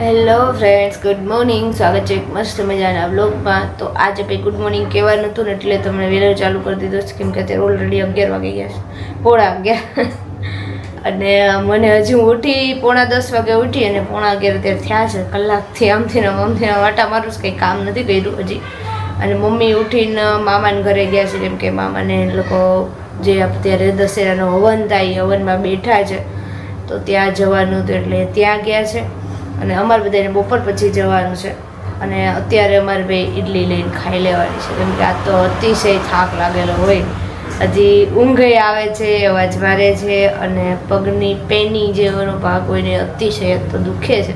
Hello friends good morning સ્વાગત છે એક મસ્ત મજાના બ્લોગમાં તો આજે કંઈ ગુડ મોર્નિંગ કહેવાનું હતું ને એટલે તમને વહેલો ચાલુ કરી દીધો છે. કેમ કે અત્યારે ઓલરેડી અગિયાર વાગે ગયા છે. પોણા અગિયાર. અને મને હજી ઉઠી પોણા દસ વાગે ઉઠી અને પોણા અગિયાર અત્યારે થયા છે. કલાકથી આમથી ને આમથી વાટા મારું કંઈ કામ નથી કર્યું હજી. અને મમ્મી ઉઠીને મામાને ઘરે ગયા છે. કેમ કે મામાને લોકો જે અત્યારે દશેરાનો હવન થાય હવનમાં બેઠા છે. તો ત્યાં જવાનું હતું એટલે ત્યાં ગયા છે. અને અમારે બધાને બપોર પછી જવાનું છે. અને અત્યારે અમારે બે ઇડલી લઈને ખાઈ લેવાની છે. કેમ કે આ તો અતિશય થાક લાગેલો હોય. હજી ઊંઘે આવે છે, અવાજ મારે છે અને પગની પેની જેવાનો ભાગ હોય ને અતિશય તો દુખે છે.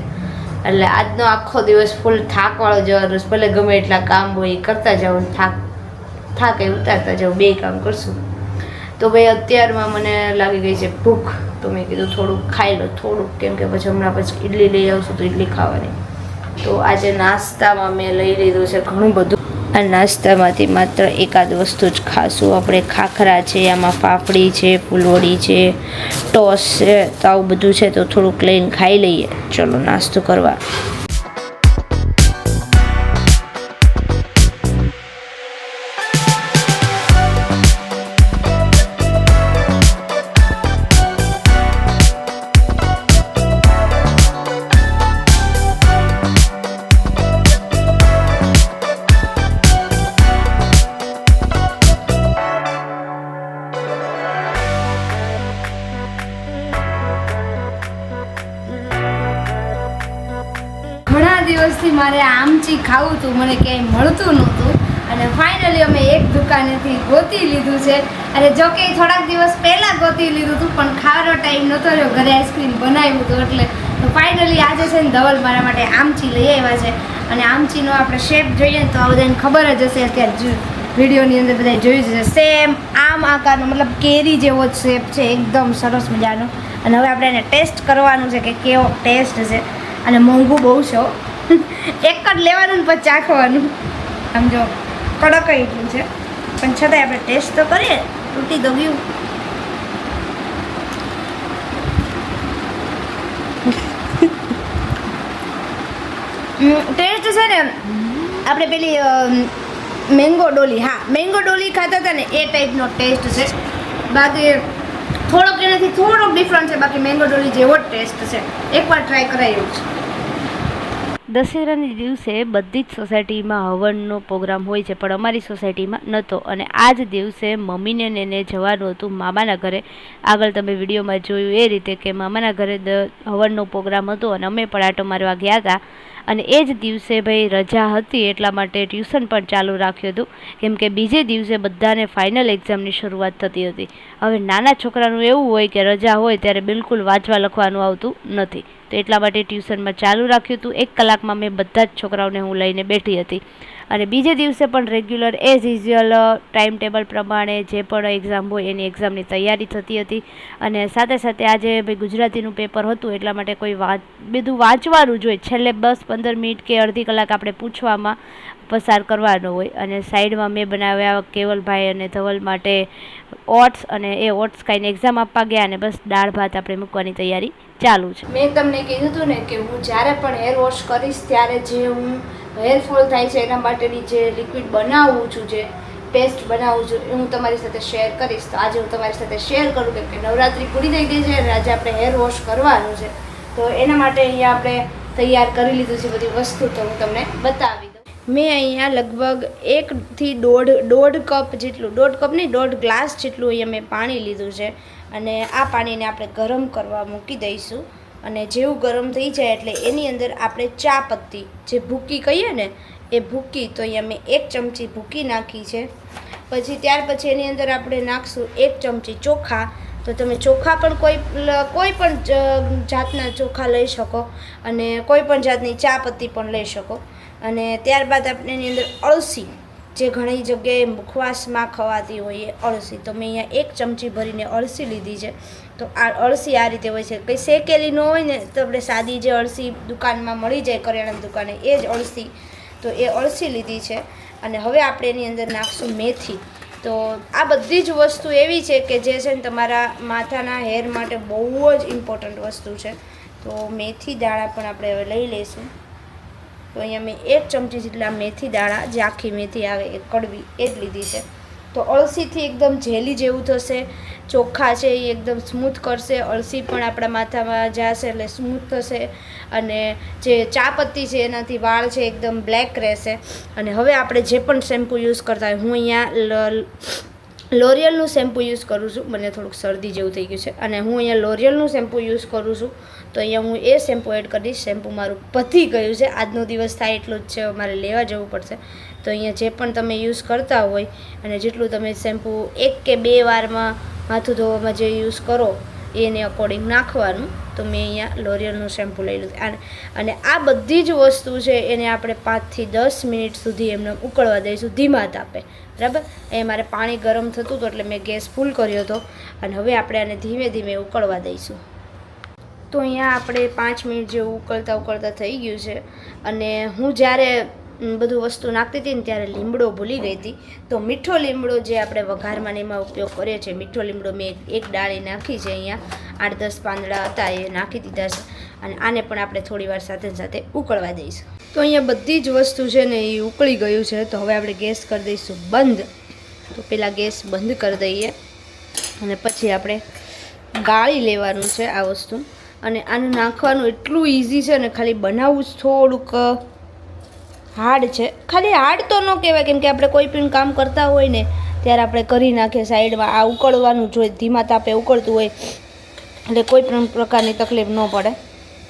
એટલે આજનો આખો દિવસ ફૂલ થાકવાળો જવાનો છે. ભલે ગમે એટલા કામ હોય એ કરતા જાઓ થાક થાક ઉતારતા જાઓ. બે કામ કરશું. તો ભાઈ અત્યારમાં મને લાગી ગઈ છે ભૂખ. તો મેં કીધું થોડુંક ખાઈ લો થોડુંક. કેમ કે પછી હમણાં પછી ઇડલી લઈ આવશું તો ઇડલી ખાવાની. તો આજે નાસ્તામાં મેં લઈ લીધું છે ઘણું બધું. આ નાસ્તામાંથી માત્ર એકાદ વસ્તુ જ ખાશું. આપણે ખાખરા છે, આમાં પાપડી છે, ફૂલવડી છે, ટોસ છે, તો આવું બધું છે તો થોડુંક લઈને ખાઈ લઈએ. ચલો, નાસ્તો કરવા. મારે આમચી ખાવું હતું મને ક્યાંય મળતું નહોતું. અને ફાઇનલી અમે એક દુકાનેથી ગોતી લીધું છે. અને જો કે થોડાક દિવસ પહેલાં ગોતી લીધું હતું પણ ખાવાનો ટાઈમ નહોતો રહ્યો. ઘરે આઈસ્ક્રીમ બનાવ્યું હતું એટલે. તો ફાઇનલી આજે છે ને ધવલ મારા માટે આમચી લઈ આવ્યા છે. અને આમચીનો આપણે શેપ જોઈએ ને તો આ બધાને ખબર જ હશે. અત્યારે વિડીયોની અંદર બધા જોયું છે સેમ આમ આકારનો, મતલબ કેરી જેવો જ શેપ છે. એકદમ સરસ મજાનો. અને હવે આપણે એને ટેસ્ટ કરવાનું છે કે કેવો ટેસ્ટ છે. અને મોંઘું બહુ છે. એક જ લેવાનું ને પછી ચાખવાનું. આમ જો કડક એટલું છે. પણ છતાંય આપણે ટેસ્ટ તો કરીએ, તૂટી તો ગયું. ટેસ્ટ છે ને, આપણે પેલી મેંગો ડોલી, હા મેંગો ડોલી ખાતા હતા ને, એ ટાઈપનો ટેસ્ટ છે. બાકી થોડોક એનાથી થોડોક ડિફરન્ટ છે, બાકી મેંગો ડોલી જેવો જ ટેસ્ટ છે. એકવાર ટ્રાય કરાયું છે. દશેરાની દિવસે બધી જ સોસાયટીમાં હવનનો પ્રોગ્રામ હોય છે, પણ અમારી સોસાયટીમાં નહોતો. અને આ જ દિવસે મમ્મીને એને જવાનું હતું, મામાના ઘરે. આગળ તમે વિડીયોમાં જોયું એ રીતે કે મામાના ઘરે હવનનો પ્રોગ્રામ હતો અને અમે પણ આટો મારવા ગયા હતા. અને એ જ દિવસે ભાઈ રજા હતી એટલા માટે ટ્યુશન પણ ચાલુ રાખ્યું હતું. કેમ કે બીજે દિવસે બધાને ફાઇનલ એક્ઝામની શરૂઆત થતી હતી. હવે નાના છોકરાનું એવું હોય કે રજા હોય ત્યારે બિલકુલ વાંચવા લખવાનું આવતું નથી. તો એટલા માટે ટ્યુશનમાં ચાલુ રાખ્યું હતું. એક કલાકમાં મેં બધા જ છોકરાઓને હું લઈને બેઠી હતી. અને બીજે દિવસે પણ regular as usual time table પ્રમાણે જે પણ એક્ઝામ હોય એની એક્ઝામની તૈયારી થતી હતી. અને સાથે સાથે આજે ભાઈ ગુજરાતીનું પેપર હતું, એટલા માટે કોઈ વાંચ બધું વાંચવાનું જ હોય. છેલ્લે બસ પંદર મિનિટ કે અડધી કલાક આપણે પૂછવામાં પસાર કરવાનો હોય. અને સાઈડમાં મેં બનાવ્યા કેવલભાઈ અને ધવલ માટે ઓટ્સ અને એ ઓટ્સ ખાઈને એક્ઝામ આપવા ગયા અને બસ દાળ ભાત આપણે મૂકવાની તૈયારી ચાલુ છે. મેં તમને કીધું હતું ને કે હું જ્યારે પણ હેર વોશ કરીશ, ત્યારે જે હું હેર ફોલ થાય છે એના માટેની જે લિક્વિડ બનાવું છું, જે પેસ્ટ બનાવું છું, એ હું તમારી સાથે શેર કરીશ. તો આજે હું તમારી સાથે શેર કરું કેમ કે નવરાત્રિ પૂરી થઈ ગઈ છે અને આજે આપણે હેર વોશ કરવાનું છે. તો એના માટે અહીંયા આપણે તૈયાર કરી લીધું છે બધી વસ્તુ, તો હું તમને બતાવી દઉં. મેં અહીંયા લગભગ એકથી દોઢ દોઢ કપ જેટલું, દોઢ કપ નહીં, દોઢ ગ્લાસ જેટલું અહીંયા મેં પાણી લીધું છે. અને આ પાણીને આપણે ગરમ કરવા મૂકી દઈશું. અને જેવું ગરમ થઈ જાય એટલે એની અંદર આપણે ચા પત્તી જે ભૂકી કહીએ ને, એ ભૂકી, તો અહીંયા મેં એક ચમચી ભૂકી નાખી છે. પછી ત્યાર પછી એની અંદર આપણે નાખશું એક ચમચી ચોખા. તો તમે ચોખા પણ કોઈ કોઈ પણ જાતના ચોખા લઈ શકો અને કોઈ પણ જાતની ચા પત્તી પણ લઈ શકો. અને ત્યારબાદ આપણે એની અંદર અળસી જે ઘણી જગ્યાએ મુખવાસમાં ખવાતી હોય એ અળસી. તો મેં અહીંયા એક ચમચી ભરીને અળસી લીધી છે. તો આ અળસી આ રીતે હોય છે. કંઈ શેકેલી ન હોય ને તો આપણે સાદી જે અળસી દુકાનમાં મળી જાય કરિયાણાની દુકાને, એ જ અળસી. તો એ અળસી લીધી છે. અને હવે આપણે એની અંદર નાખશું મેથી. તો આ બધી જ વસ્તુ એવી છે કે જે છે ને તમારા માથાના હેર માટે બહુ જ ઇમ્પોર્ટન્ટ વસ્તુ છે. તો મેથી દાણા પણ આપણે હવે લઈ લઈશું. તો અહીંયા મેં એક ચમચી જેટલા મેથી દાણા જે આખી મેથી આવે એ કડવી એ જ લીધી છે. તો અળસીથી એકદમ જેલી જેવું થશે ચોખ્ખા છે એ એકદમ સ્મૂથ કરશે, અળસી પણ આપણા માથામાં જશે એટલે સ્મૂથ થશે અને જે ચા પત્તી છે એનાથી વાળ છે એકદમ બ્લેક રહેશે. અને હવે આપણે જે પણ શેમ્પૂ યુઝ કરતા હોય, હું અહીંયા લોરિયલનું શેમ્પૂ યુઝ કરું છું, મને થોડુંક શરદી જેવું થઈ ગયું છે. અને હું અહીંયા લોરિયલનું શેમ્પૂ યુઝ કરું છું. તો અહીંયા હું એ શેમ્પૂ એડ કરીશ. શેમ્પૂ મારું પતી ગયું છે. આજનો દિવસ થાય એટલું જ છે. મારે લેવા જવું પડશે. તો અહીંયા જે પણ તમે યુઝ કરતા હોય અને જેટલું તમે શેમ્પૂ એક કે બે વારમાં માથું ધોવામાં જે યુઝ કરો, એને અકોર્ડિંગ નાખવાનું. તો મેં અહીંયા લોરિયલનું શેમ્પૂ લઈ લીધું. અને આ બધી જ વસ્તુ છે એને આપણે પાંચથી દસ મિનિટ સુધી એમને ઉકળવા દઈશું. ધીમા તાપે. બરાબર? એ મારે પાણી ગરમ થતું હતું એટલે મેં ગેસ ફૂલ કર્યો હતો. અને હવે આપણે આને ધીમે ધીમે ઉકળવા દઈશું. તો અહીંયા આપણે પાંચ મિનિટ જેવું ઉકળતા ઉકળતા થઈ ગયું છે. અને હું જ્યારે બધું વસ્તુ નાખતી હતી ને ત્યારે લીમડો ભૂલી ગઈ હતી. તો મીઠો લીમડો જે આપણે વઘારમાં એમાં ઉપયોગ કરીએ છીએ, મીઠો લીમડો મેં એક ડાળી નાખી છે અહીંયા. આઠ દસ પાંદડા હતા એ નાખી દીધા છે. અને આને પણ આપણે થોડીવાર સાથે સાથે ઉકળવા દઈશું. તો અહીંયા બધી જ વસ્તુ છે ને એ ઉકળી ગયું છે. તો હવે આપણે ગેસ કરી દઈશું બંધ. તો પહેલાં ગેસ બંધ કરી દઈએ. અને પછી આપણે ગાળી લેવાનું છે આ વસ્તુ. અને આને નાખવાનું એટલું ઇઝી છે ને ખાલી બનાવવું થોડુંક હાર્ડ છે. ખાલી હાર્ડ તો ન કહેવાય, કેમ કે આપણે કોઈ પણ કામ કરતા હોય ને, ત્યારે આપણે કરી નાખીએ સાઈડમાં આ ઉકળવાનું જોઈએ ધીમા તાપે ઉકળતું હોય, એટલે કોઈ પણ પ્રકારની તકલીફ ન પડે.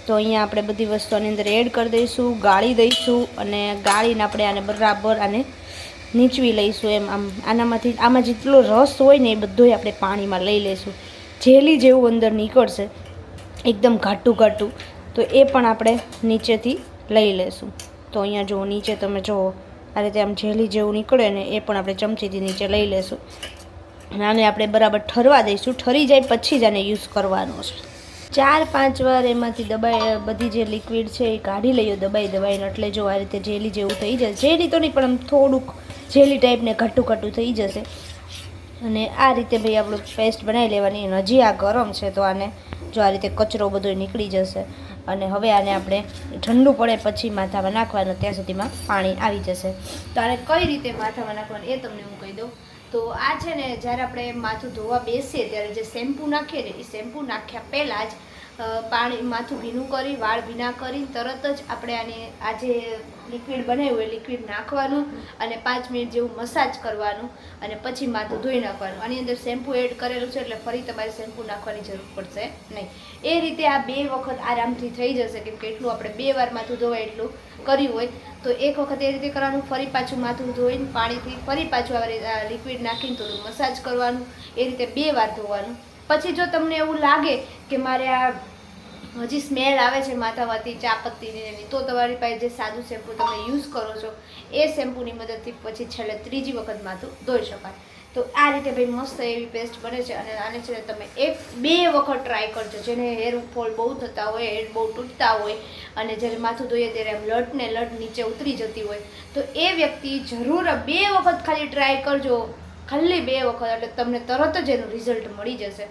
તો અહીંયા આપણે બધી વસ્તુઓની અંદર એડ કરી દઈશું, ગાળી દઈશું અને ગાળીને આપણે આને બરાબર આને નીચવી લઈશું એમ. આમ આનામાંથી, આમાં જેટલો રસ હોય ને એ બધોય આપણે પાણીમાં લઈ લઈશું. જેલી જેવું અંદર નીકળશે. એકદમ ઘાટું ઘાટું. તો એ પણ આપણે નીચેથી લઈ લેશું તો અહીંયા જુઓ, નીચે તમે જુઓ, આ રીતે આમ જેલી જેવું નીકળે ને એ પણ આપણે ચમચીથી નીચે લઈ લેશું આને આપણે બરાબર ઠરવા દઈશું. ઠરી જાય પછી જ આને યુઝ કરવાનો છે. ચાર પાંચ વાર એમાંથી દબાઈ બધી જે લિક્વિડ છે એ કાઢી લઈએ, દબાઈ દબાઈને. એટલે જો આ રીતે જેલી જેવું થઈ જશે જેલી તો નહીં, પણ આમ થોડુંક જેલી ટાઈપને ઘટું ઘટું થઈ જશે. અને આ રીતે ભાઈ આપણું પેસ્ટ બનાવી લેવાની. હજી આ ગરમ છે, તો આને જો આ રીતે કચરો બધો નીકળી જશે અને હવે આને આપણે ઠંડુ પડે પછી માથામાં નાખવાનું ત્યાં સુધીમાં પાણી આવી જશે. તો આને કઈ રીતે માથામાં નાખવાનું એ તમને હું કહી દઉં. તો આ છે ને, જ્યારે આપણે માથું ધોવા બેસીએ ત્યારે જે શેમ્પૂ નાખીએ ને, એ શેમ્પૂ નાખ્યા પહેલાં જ પાણી માથું ભીનું કરી, વાળ ભીના કરી, તરત જ આપણે આને આ જે લિક્વિડ બનાવ્યું એ લિક્વિડ નાખવાનું અને પાંચ મિનિટ જેવું મસાજ કરવાનું અને પછી માથું ધોઈ નાખવાનું. આની અંદર શેમ્પૂ એડ કરેલું છે એટલે ફરી તમારે શેમ્પૂ નાખવાની જરૂર પડશે નહીં. એ રીતે આ બે વખત આરામથી થઈ જશે, કેમ કે એટલું આપણે બે વાર માથું ધોવાય એટલું કર્યું હોય, તો એક વખત એ રીતે કરવાનું, ફરી પાછું માથું ધોઈને પાણીથી ફરી પાછું આ લિક્વિડ નાખીને થોડું મસાજ કરવાનું, એ રીતે બે વાર ધોવાનું. પછી જો તમને એવું લાગે કે મારે આ હજી સ્મેલ આવે છે માથામાંથી, ચા પત્તીની એની. તો તમારી પાસે જે સાદું શેમ્પૂ તમે યુઝ કરો છો, એ શેમ્પૂની મદદથી પછી છેલ્લે ત્રીજી વખત માથું ધોઈ શકાય. તો આ રીતે ભાઈ મસ્ત એવી પેસ્ટ બને છે અને આને છે તમે એક, બે વખત ટ્રાય કરજો. જેને હેર ફોલ બહુ થતા હોય હેર બહુ તૂટતા હોય અને જ્યારે માથું ધોઈએ ત્યારે એમ લટ ને લટ નીચે ઉતરી જતી હોય, તો એ વ્યક્તિ જરૂર બે વખત ખાલી ટ્રાય કરજો. ખાલી બે વખત, એટલે તમને તરત જ એનું રિઝલ્ટ મળી જશે.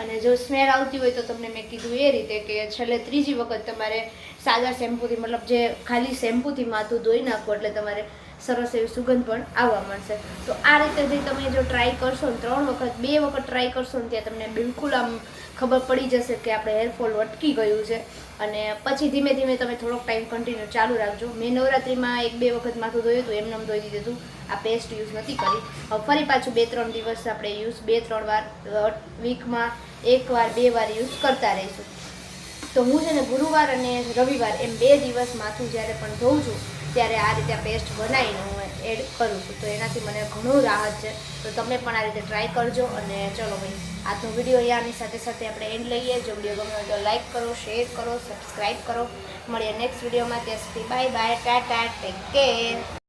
અને જો સ્મેલ આવતી હોય તો તમને મેં કીધું એ રીતે કે છેલ્લે ત્રીજી વખત તમારે સાદા શેમ્પૂથી મતલબ જે ખાલી શેમ્પૂથી માથું ધોઈ નાખો, એટલે તમારે સરસ એવી સુગંધ પણ આવવા મળશે તો આ રીતે જે તમે જો ટ્રાય કરશો ને, ત્રણ વખત, બે વખત ટ્રાય કરશો ને, ત્યાં તમને બિલકુલ આમ ખબર પડી જશે કે આપણે હેરફોલ અટકી ગયું છે. અને પછી ધીમે ધીમે તમે થોડોક ટાઈમ કન્ટિન્યુ ચાલુ રાખજો. મેં નવરાત્રિમાં એક બે વખત માથું ધોયું હતું એમને એમ ધોઈ દીધું હતું. આ પેસ્ટ યુઝ નથી કરી. ફરી પાછું બે ત્રણ દિવસ આપણે યુઝ બે ત્રણ વાર વીકમાં એક વાર, બે વાર યુઝ કરતા રહીશું. તો હું છે ને ગુરુવાર અને રવિવાર એમ બે દિવસ માથું જ્યારે પણ ધોઉં છું ત્યારે આ રીતે પેસ્ટ બનાવીને હું એડ કરું છું. તો એનાથી મને ઘણું રાહત છે. તો તમે પણ આ રીતે ટ્રાય કરજો અને ચલો ભાઈ, આજનો વીડિયો અહીંયાની સાથે સાથે આપણે એન્ડ લઈએ. જો વીડિયો ગમ્યો તો લાઈક કરો શેર કરો સબસ્ક્રાઈબ કરો. મળીએ નેક્સ્ટ વિડીયોમાં ત્યાં સુધી bye bye tata take care